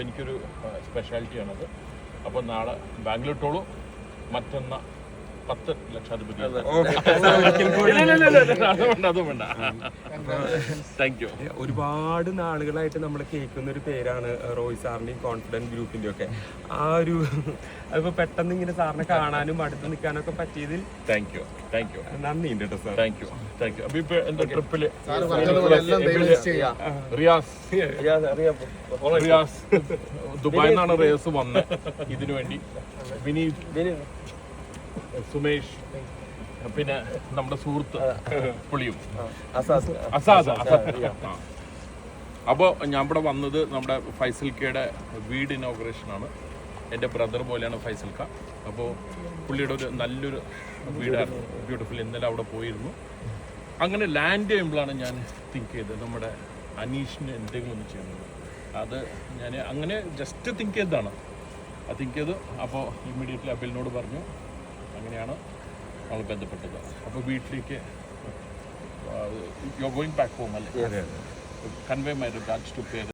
എനിക്കൊരു സ്പെഷ്യാലിറ്റിയാണത് അപ്പോൾ നാളെ ബാംഗ്ലൂർ ടോളും മറ്റൊന്ന പത്ത് ലക്ഷാധിപതി താങ്ക് യു ഒരുപാട് നാളുകളായിട്ട് നമ്മൾ കേൾക്കുന്ന ഒരു പേരാണ് റോയ് സാറിന്റെയും കോൺഫിഡൻസ് ഗ്രൂപ്പിന്റെ ഒക്കെ ആ ഒരു അതിപ്പോ പെട്ടെന്ന് ഇങ്ങനെ സാറിനെ കാണാനും അടുത്ത് നിൽക്കാനൊക്കെ പറ്റിയതിൽ താങ്ക് യു താങ്ക് യു നന്ദിയുണ്ട് കേട്ടോ sir. Thank you thank you അപ്പൊ എന്റെ ട്രിപ്പിൽ റിയാസ് റിയാസ് ദുബായിൽ നിന്നാണ് റേസ് വന്നത് ഇതിനു വേണ്ടി വിനീത്. സുമേഷ് പിന്നെ നമ്മുടെ സുഹൃത്ത് പുളിയും. അസാദ്. അപ്പോൾ ഞാൻ ഇവിടെ വന്നത് നമ്മുടെ ഫൈസൽ കയുടെ വീട് ഇനോഗ്രേഷൻ ആണ് എന്റെ ബ്രദർ പോലെയാണ് ഫൈസൽ ക അപ്പോൾ പുള്ളിയുടെ ഒരു നല്ലൊരു വീടായിരുന്നു. ബ്യൂട്ടിഫുൾ ഇന്നലെ അവിടെ പോയിരുന്നു. അങ്ങനെ ലാൻഡ് ചെയ്യുമ്പോഴാണ് ഞാൻ തിങ്ക് ചെയ്തത് നമ്മുടെ അനീഷിന് എന്തെങ്കിലും ഒന്ന് ചെയ്യുന്നത് അത് ഞാൻ അങ്ങനെ ജസ്റ്റ് തിങ്ക് ചെയ്തതാണ്. ആ തിങ്ക് ചെയ്ത്. അപ്പോൾ ഇമ്മീഡിയറ്റ്ലി അബിലിനോട് പറഞ്ഞു അങ്ങനെയാണ് നമ്മൾ ബന്ധപ്പെട്ടത്. അപ്പോൾ വീട്ടിലേക്ക് you are going back home അല്ലേ? കൺവേ മൈ റിഗാർഡ്സ് ടു പേര്